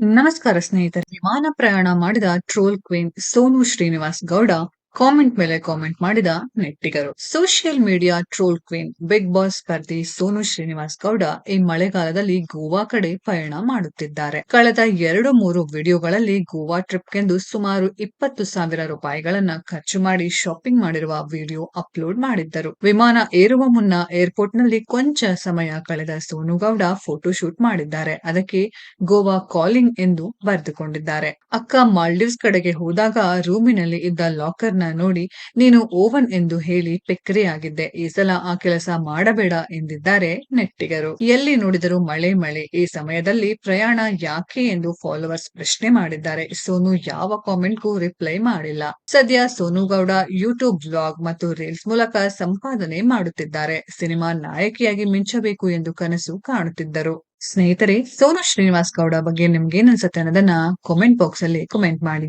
ನಮಸ್ಕಾರ ಸ್ನೇಹಿತರೆ. ವಿಮಾನ ಪ್ರಯಾಣ ಮಾಡಿದ troll queen Sonu Srinivas Gowda comment ಮೇಲೆ ಕಾಮೆಂಟ್ ಮಾಡಿದ ನೆಟ್ಟಿಗರು. Social media troll queen Big Boss ಸ್ಪರ್ಧಿ Sonu Srinivas Gowda ಈ ಮಳೆಗಾಲದಲ್ಲಿ ಗೋವಾ ಕಡೆ ಪಯಣ ಮಾಡುತ್ತಿದ್ದಾರೆ. ಕಳೆದ ಎರಡು ಮೂರು ವಿಡಿಯೋಗಳಲ್ಲಿ ಗೋವಾ ಟ್ರಿಪ್ಗೆಂದು ಸುಮಾರು ಇಪ್ಪತ್ತು ಸಾವಿರ ರೂಪಾಯಿಗಳನ್ನ ಖರ್ಚು ಮಾಡಿ ಶಾಪಿಂಗ್ ಮಾಡಿರುವ ವಿಡಿಯೋ ಅಪ್ಲೋಡ್ ಮಾಡಿದ್ದರು. ವಿಮಾನ ಏರುವ ಮುನ್ನ ಏರ್ಪೋರ್ಟ್ನಲ್ಲಿ ಕೊಂಚ ಸಮಯ ಕಳೆದ ಸೋನು ಗೌಡ ಫೋಟೋ ಶೂಟ್ ಮಾಡಿದ್ದಾರೆ. ಅದಕ್ಕೆ ಗೋವಾ ಕಾಲಿಂಗ್ ಎಂದು ಬರೆದುಕೊಂಡಿದ್ದಾರೆ. ಅಕ್ಕ ಮಾಲ್ಡೀವ್ಸ್ ಕಡೆಗೆ ಹೋದಾಗ ರೂಮಿನಲ್ಲಿ ಇದ್ದ ಲಾಕರ್ ನೋಡಿ ನೀನು ಓವನ್ ಎಂದು ಹೇಳಿ ಪೆಕ್ಕರಿಯಾಗಿದ್ದೆ ಈ ಸಲ ಆ ಕೆಲಸ ಮಾಡಬೇಡ ಎಂದಿದ್ದಾರೆ ನೆಟ್ಟಿಗರು. ಎಲ್ಲಿ ನೋಡಿದರೂ ಮಳೆ ಮಳೆ. ಈ ಸಮಯದಲ್ಲಿ ಪ್ರಯಾಣ ಯಾಕೆ ಎಂದು ಫಾಲೋವರ್ಸ್ ಪ್ರಶ್ನೆ ಮಾಡಿದ್ದಾರೆ. ಸೋನು ಯಾವ ಕಾಮೆಂಟ್ಗೂ ರಿಪ್ಲೈ ಮಾಡಿಲ್ಲ. ಸದ್ಯ ಸೋನು ಗೌಡ ಯೂಟ್ಯೂಬ್ ಬ್ಲಾಗ್ ಮತ್ತು ರೀಲ್ಸ್ ಮೂಲಕ ಸಂಪಾದನೆ ಮಾಡುತ್ತಿದ್ದಾರೆ. ಸಿನಿಮಾ ನಾಯಕಿಯಾಗಿ ಮಿಂಚಬೇಕು ಎಂದು ಕನಸು ಕಾಣುತ್ತಿದ್ದರು. ಸ್ನೇಹಿತರೆ, ಸೋನು ಶ್ರೀನಿವಾಸ್ ಗೌಡ ಬಗ್ಗೆ ನಿಮ್ಗೇನ್ ಅನ್ಸುತ್ತೆ ಅನ್ನೋದನ್ನ ಕಾಮೆಂಟ್ ಬಾಕ್ಸ್ ಅಲ್ಲಿ ಕಮೆಂಟ್ ಮಾಡಿ.